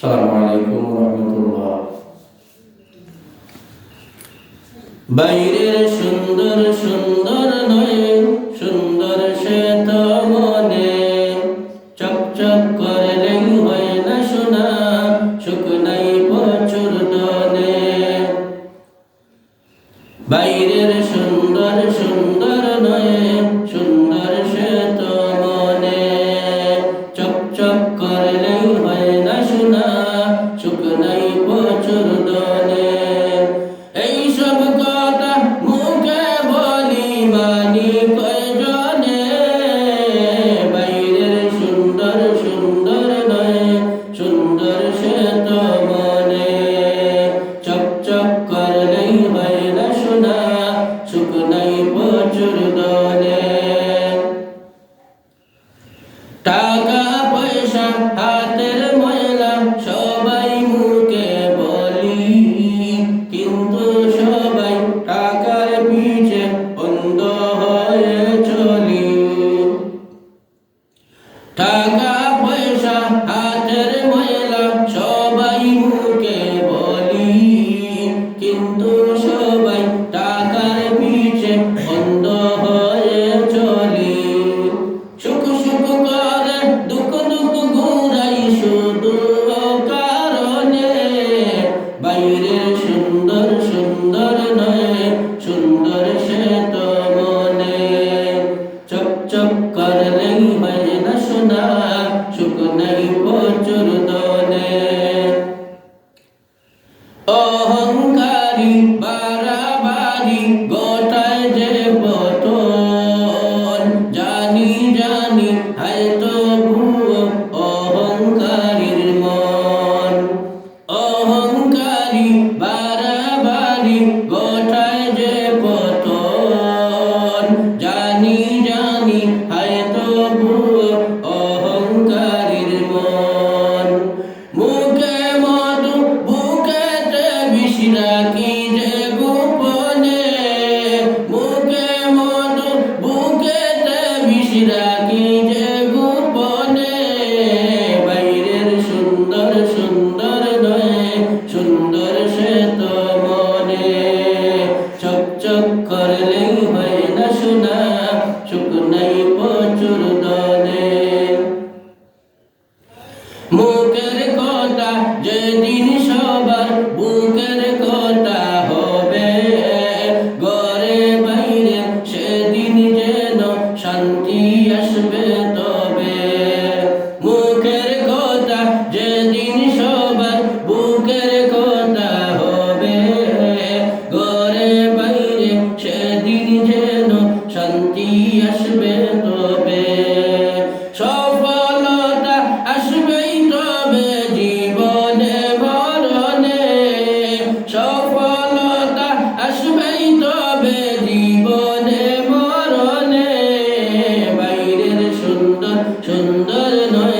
السلام عليكم ورحمة الله বাইরের সুন্দর সুন্দর go মুখে সুন্দর নয়।